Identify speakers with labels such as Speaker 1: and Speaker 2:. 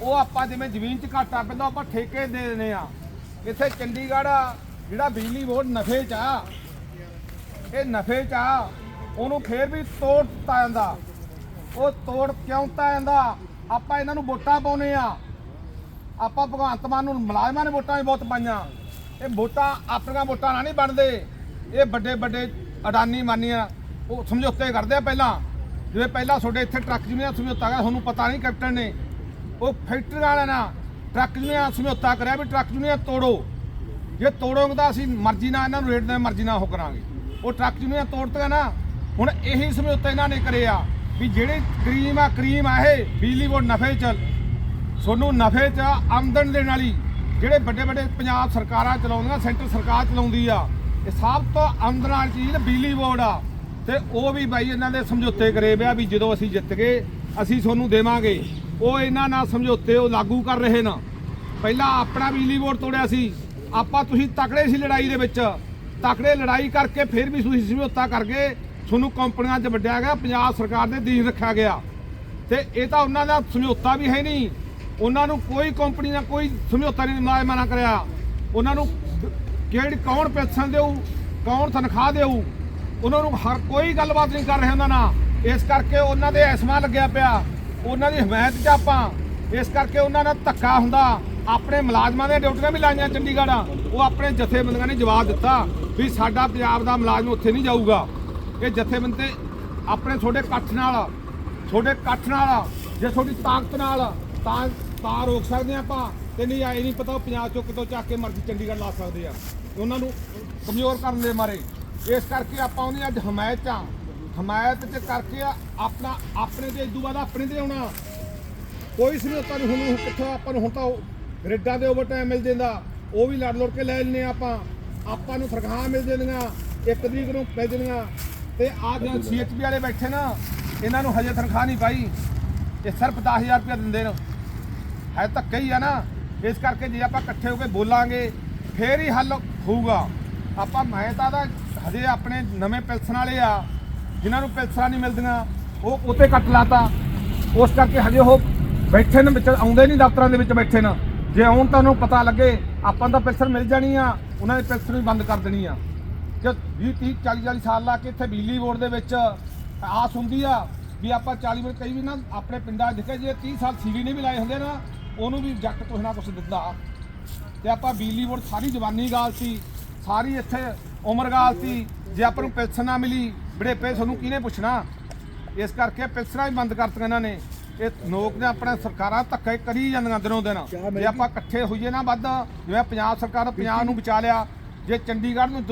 Speaker 1: ਉਹ ਆਪਾਂ ਜਿਵੇਂ ਜ਼ਮੀਨ 'ਚ ਘਾਟਾ ਪੈਂਦਾ ਆਪਾਂ ਠੇਕੇ ਦੇ ਦਿੰਦੇ ਆ। ਇੱਥੇ ਚੰਡੀਗੜ੍ਹ ਆ, ਜਿਹੜਾ ਬਿਜਲੀ ਬੋਰਡ ਨਫੇ 'ਚ ਆ। ਇਹ ਨਫੇ 'ਚ ਆ ਉਹਨੂੰ ਫੇਰ ਵੀ ਤੋੜ ਦਿੱਤਾ ਜਾਂਦਾ। ਉਹ ਤੋੜ ਕਿਉਂ ਦਿੱਤਾ ਜਾਂਦਾ? ਆਪਾਂ ਇਹਨਾਂ ਨੂੰ ਵੋਟਾਂ ਪਾਉਨੇ ਆ। ਆਪਾਂ ਭਗਵੰਤ ਮਾਨ ਨੂੰ ਮੁਲਾਜ਼ਮਾਂ ਨੇ ਵੋਟਾਂ ਵੀ ਬਹੁਤ ਪਾਈਆਂ। ਇਹ ਵੋਟਾਂ ਆਪਣੀਆਂ ਵੋਟਾਂ ਨਾਲ ਨਹੀਂ ਬਣਦੇ। ਇਹ ਵੱਡੇ ਵੱਡੇ ਅਡਾਨੀ ਮਾਨੀਆਂ ਉਹ ਸਮਝੌਤੇ ਕਰਦੇ ਆ ਪਹਿਲਾਂ। ਜਿਵੇਂ ਪਹਿਲਾਂ ਤੁਹਾਡੇ ਇੱਥੇ ਟਰੱਕ ਯੂਨੀਅਨ ਸਮਝੌਤਾ ਗਿਆ ਤੁਹਾਨੂੰ ਪਤਾ ਨਹੀਂ ਕੈਪਟਨ ਨੇ। ਉਹ ਫੈਕਟਰੀ ਵਾਲਿਆਂ ਨਾਲ ਟਰੱਕ ਯੂਨੀਅਨ ਸਮਝੌਤਾ ਕਰਿਆ ਵੀ ਟਰੱਕ ਯੂਨੀਅਨ ਤੋੜੋ। ਜੇ ਤੋੜੋਗੇ ਤਾਂ ਅਸੀਂ ਮਰਜ਼ੀ ਨਾਲ ਇਹਨਾਂ ਨੂੰ ਰੇਟ ਦੇ ਮਰਜ਼ੀ ਨਾਲ ਉਹ ਕਰਾਂਗੇ। ਉਹ ਟਰੱਕ ਯੂਨੀਅਨ ਤੋੜਤੀਆਂ ਨਾ, ਹੁਣ ਇਹੀ ਸਮਝੌਤਾ ਇਹਨਾਂ ਨੇ ਕਰਿਆ ਵੀ ਜਿਹੜੇ ਕਰੀਮ ਆ ਕਰੀਮ ਆ ਇਹ, ਬਿਜਲੀ ਬੋਰਡ ਨਫੇ ਚ। ਤੁਹਾਨੂੰ ਨਫੇ ਚ ਆਮਦਨ ਦੇਣ ਵਾਲੀ, ਜਿਹੜੇ ਵੱਡੇ ਵੱਡੇ ਪੰਜਾਬ ਸਰਕਾਰਾਂ ਚਲਾਉਂਦੀਆਂ, ਸੈਂਟਰ ਸਰਕਾਰ ਚਲਾਉਂਦੀ ਆ, ਇਹ ਸਭ ਤੋਂ ਆਮਦਨ ਵਾਲੀ ਚੀਜ਼ ਬਿਜਲੀ ਬੋਰਡ ਆ। ਤੇ ਉਹ ਵੀ ਬਾਈ ਇਹਨਾਂ ਦੇ ਸਮਝੌਤੇ ਕਰੇ ਪਿਆ ਵੀ ਜਦੋਂ ਅਸੀਂ ਜਿੱਤ ਗਏ, ਅਸੀਂ ਤੁਹਾਨੂੰ ਦੇਵਾਂਗੇ। ਉਹ ਇਹਨਾਂ ਨਾਲ ਸਮਝੌਤੇ ਉਹ ਲਾਗੂ ਕਰ ਰਹੇ ਨਾ। ਪਹਿਲਾਂ ਆਪਣਾ ਬਿਜਲੀ ਬੋਰਡ ਤੋੜਿਆ ਸੀ। ਆਪਾਂ ਤੁਸੀਂ ਤਕੜੇ ਸੀ ਲੜਾਈ ਦੇ ਵਿੱਚ। ਤਕੜੇ ਲੜਾਈ ਕਰਕੇ ਫਿਰ ਵੀ ਤੁਸੀਂ ਸਮਝੌਤਾ ਕਰਕੇ ਤੁਹਾਨੂੰ ਕੰਪਨੀਆਂ 'ਚ ਵੱਡਿਆ ਗਿਆ, ਪੰਜਾਬ ਸਰਕਾਰ ਦੇ ਦੀਨ ਰੱਖਿਆ ਗਿਆ। ਤੇ ਇਹ ਤਾਂ ਉਹਨਾਂ ਦਾ ਸਮਝੌਤਾ ਵੀ ਹੈ ਨਹੀਂ। ਉਹਨਾਂ ਨੂੰ ਕੋਈ ਕੰਪਨੀ ਨਾਲ ਕੋਈ ਸਮਝੌਤਾ ਨਹੀਂ ਮੁਲਾਜ਼ਮਾਂ ਕਰਿਆ। ਉਹਨਾਂ ਨੂੰ ਕਿਹੜੀ ਕੌਣ ਪੈਨਸ਼ਨ ਦੇਊ, ਕੌਣ ਤਨਖਾਹ ਦੇਊ, ਉਹਨਾਂ ਨੂੰ ਹਰ ਕੋਈ ਗੱਲਬਾਤ ਨਹੀਂ ਕਰ ਰਿਹਾ ਉਹਨਾਂ ਨਾਲ। ਇਸ ਕਰਕੇ ਉਹਨਾਂ ਦੇ ਐਸਮਾ ਲੱਗਿਆ ਪਿਆ। ਉਹਨਾਂ ਦੀ ਹਮਾਇਤ 'ਚ ਆਪਾਂ, ਇਸ ਕਰਕੇ ਉਹਨਾਂ ਨਾਲ ਧੱਕਾ ਹੁੰਦਾ। ਆਪਣੇ ਮੁਲਾਜ਼ਮਾਂ ਦੀਆਂ ਡਿਊਟੀਆਂ ਵੀ ਲਾਈਆਂ ਚੰਡੀਗੜ੍ਹ। ਉਹ ਆਪਣੇ ਜਥੇਬੰਦੀਆਂ ਨੇ ਜਵਾਬ ਦਿੱਤਾ ਵੀ ਸਾਡਾ ਪੰਜਾਬ ਦਾ ਮੁਲਾਜ਼ਮ ਉੱਥੇ ਨਹੀਂ ਜਾਊਗਾ। ਇਹ ਜਥੇਬੰਦੇ ਆਪਣੇ ਤੁਹਾਡੇ ਇਕੱਠ ਨਾਲ, ਤੁਹਾਡੇ ਇਕੱਠ ਨਾਲ, ਜੇ ਤੁਹਾਡੀ ਤਾਕਤ ਨਾਲ ਤਾਂ ਤਾਂ ਰੋਕ ਸਕਦੇ ਹਾਂ ਆਪਾਂ। ਤੇ ਨਹੀਂ ਆਏ ਨਹੀਂ ਪਤਾ ਉਹ ਪੰਜਾਬ ਚੋਂ ਕਿਤੋਂ ਚੱਕ ਕੇ ਮਰਜ਼ੀ ਚੰਡੀਗੜ੍ਹ ਲਾ ਸਕਦੇ ਆ। ਉਹਨਾਂ ਨੂੰ ਕਮਜ਼ੋਰ ਕਰਨ ਦੇ ਮਾਰੇ। ਇਸ ਕਰਕੇ ਆਪਾਂ ਉਹਦੀ ਅੱਜ ਹਮਾਇਤ ਚ ਆ ਹਮਾਇਤ ਚ ਕਰਕੇ ਆਪਣਾ ਆਪਣੇ ਤੇ ਇਦੋਂ ਬਾਅਦ ਆਪਣੇ ਤੇ ਆਉਣਾ ਕੋਈ ਸਮਝੌਤਾ ਨਹੀਂ ਹੁਣ ਕਿੱਥੋਂ ਆਪਾਂ ਨੂੰ ਹੁਣ ਤਾਂ ਉਹ ਗ੍ਰਿਡਾਂ ਦੇ ਓਵਰਟਾਈਮ ਮਿਲ ਜਾਂਦਾ, ਉਹ ਵੀ ਲੜ ਲੜ ਕੇ ਲੈ ਲੈਂਦੇ ਹਾਂ ਆਪਾਂ। ਆਪਾਂ ਨੂੰ ਤਨਖਾਹਾਂ ਮਿਲ ਜਾਂਦੀਆਂ, ਇੱਕ ਤਰੀਕ ਨੂੰ ਮਿਲ ਜਾਂਦੀਆਂ। ਤੇ ਆਹ ਜਿਹੜੇ ਸੀਐਚਪੀ ਵਾਲੇ ਬੈਠੇ ਨਾ, ਇਹਨਾਂ ਨੂੰ ਹਜੇ ਤਨਖਾਹ ਨਹੀਂ ਪਾਈ। ਇਹ ਸਿਰਫ 10000 ਰੁਪਏ ਦਿੰਦੇ ਨੇ। ਹੈ ਧੱਕਾ ਹੀ ਆ ਨਾ। ਇਸ ਕਰਕੇ ਜੇ ਆਪਾਂ ਇਕੱਠੇ ਹੋ ਕੇ ਬੋਲਾਂਗੇ, ਫੇਰ ਹੀ ਹੱਲ ਹੋਊਗਾ। ਆਪਾਂ ਮੈਂ ਤਾਂ ਦਾ ਹਜੇ ਆਪਣੇ ਨਵੇਂ ਪੈਨਸ਼ਨ ਵਾਲੇ ਆ। ਜਿਨ੍ਹਾਂ ਨੂੰ ਪੈਨਸ਼ਨਾਂ ਨਹੀਂ ਮਿਲਦੀਆਂ, ਉਹ ਉੱਤੇ ਕੱਟ ਲਾਤਾ। ਉਸ ਕਰਕੇ ਹਜੇ ਉਹ ਬੈਠੇ ਨੇ ਵਿੱਚ, ਆਉਂਦੇ ਨਹੀਂ ਦਫ਼ਤਰਾਂ ਦੇ ਵਿੱਚ ਬੈਠੇ ਨੇ। ਜੇ ਆਉਣ ਤਾਂ ਉਹਨੂੰ ਪਤਾ ਲੱਗੇ, ਆਪਾਂ ਤਾਂ ਪੈਨਸ਼ਨ ਮਿਲ ਜਾਣੀ ਆ, ਉਹਨਾਂ ਦੀ ਪੈਨਸ਼ਨ ਵੀ ਬੰਦ ਕਰ ਦੇਣੀ ਆ। ਕਿ 20 30 40 40 ਸਾਲ ਲਾ ਕੇ ਇੱਥੇ ਬਿਜਲੀ ਬੋਰਡ ਦੇ ਵਿੱਚ ਆਸ ਹੁੰਦੀ ਆ ਵੀ ਆਪਾਂ 40 ਮਿੰਟ ਕਈ ਵੀ ਨਾ ਆਪਣੇ ਪਿੰਡਾਂ 'ਚ ਦੇਖਿਆ ਜੇ 30 ਸਾਲ ਸੀਰੀ ਨੇ ਵੀ ਲਾਏ ਹੁੰਦੇ ਨਾ, ਉਹਨੂੰ ਵੀ ਜੱਟ ਕੁਛ ਨਾ ਕੁਛ ਦਿੰਦਾ ਤੇ ਆਪਾਂ ਬਿਜਲੀ ਬੋਰਡ ਸਾਰੀ ਜਵਾਨੀ ਗਾਲ ਸੀ, ਸਾਰੀ ਇੱਥੇ ਉਮਰ ਗਾਲ ਸੀ, ਜੇ ਆਪਾਂ ਨੂੰ ਪੈਨਸ਼ਨ ਨਾ ਮਿਲੀ ਬੜੇਪੇ ਤੁਹਾਨੂੰ ਕਿਹਨੇ ਪੁੱਛਣਾ? ਇਸ ਕਰਕੇ ਪੈਨਸ਼ਨਾਂ ਵੀ ਬੰਦ ਕਰਤੀਆਂ ਇਹਨਾਂ ਨੇ। ਇਹ ਲੋਕ ਨੇ ਆਪਣੇ ਸਰਕਾਰਾਂ ਧੱਕੇ ਕਰੀ ਜਾਂਦੀਆਂ ਦਿਨੋਂ ਦਿਨ। ਜੇ ਆਪਾਂ ਇਕੱਠੇ ਹੋਈਏ ਨਾ ਵੱਧ ਜਿਵੇਂ ਪੰਜਾਬ ਸਰਕਾਰ ਪੰਜਾਬ ਨੂੰ ਬਚਾ ਲਿਆ ਜੇ ਚੰਡੀਗੜ੍ਹ ਨੂੰ